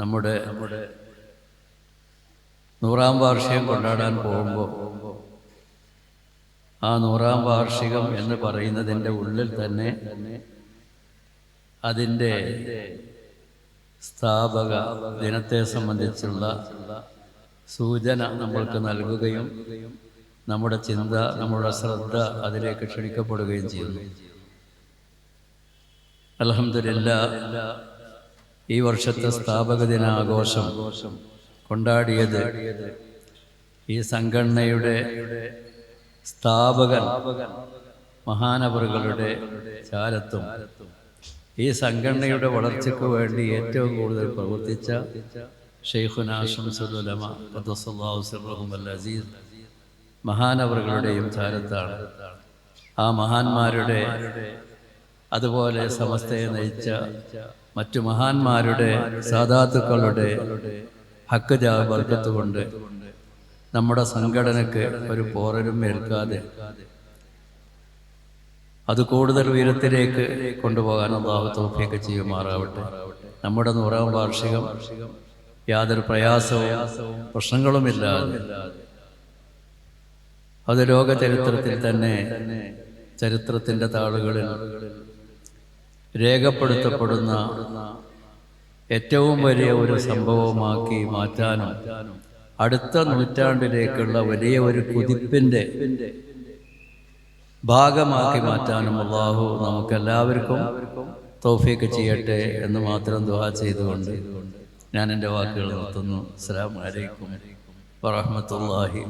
നമ്മുടെ നമ്മുടെ നൂറാം വാർഷികം കൊണ്ടാടാൻ പോകുമ്പോൾ ആ നൂറാം വാർഷികം എന്ന് പറയുന്നതിന്റെ ഉള്ളിൽ തന്നെ അതിന്റെ സ്ഥാപക ദിനത്തെ സംബന്ധിച്ചുള്ള സൂചന നമ്മൾക്ക് നൽകുകയും നമ്മുടെ ചിന്ത നമ്മുടെ ശ്രദ്ധ അതിലേക്ക് ക്ഷണിക്കപ്പെടുകയും ചെയ്യുന്നു. അലഹമില്ല ഈ വർഷത്തെ സ്ഥാപക ദിനാഘോഷം കൊണ്ടാടിയത് ഈ സംഘടനയുടെ സ്ഥാപകൻ മഹാനവറുകളുടെ ചാരത്തും. ഈ സംഘടനയുടെ വളർച്ചയ്ക്ക് വേണ്ടി ഏറ്റവും കൂടുതൽ പ്രവർത്തിച്ച ഷെയ്ഖുന മഹാനവറുകളുടെയും ചാരത്താണ്. ആ മഹാന്മാരുടെ അതുപോലെ സമസ്തയെ നയിച്ച മറ്റു മഹാന്മാരുടെ സാധാത്തുക്കളുടെ ഹക്ക് കൊണ്ട് നമ്മുടെ സംഘടനക്ക് ഒരു പോറലും ഏൽക്കാതെ അത് കൂടുതൽ ഉയരത്തിലേക്ക് കൊണ്ടുപോകാൻ അള്ളാഹു തോഫിയൊക്കെ ചെയ്യുമാറാവട്ടെ. നമ്മുടെ നൂറാം വാർഷികം യാതൊരു പ്രയാസവും പ്രശ്നങ്ങളുമില്ലാതെ അത് ലോക ചരിത്രത്തിൽ തന്നെ ചരിത്രത്തിന്റെ താളുകളിൽ രേഖപ്പെടുത്തപ്പെടുന്ന ഏറ്റവും വലിയ ഒരു സംഭവമാക്കി മാറ്റാനും അടുത്ത നൂറ്റാണ്ടിലേക്കുള്ള വലിയ ഒരു കുതിപ്പിന്റെ ഭാഗമാക്കി മാറ്റാനും അള്ളാഹു നമുക്കെല്ലാവർക്കും തോഫിയൊക്കെ ചെയ്യട്ടെ എന്ന് മാത്രം ദുവാ ചെയ്തുകൊണ്ട് ഞാൻ എന്റെ വാക്കുകൾ നിർത്തുന്നു. അസ്സാം വലൈക്കും വറഹമത്തല്ലാഹി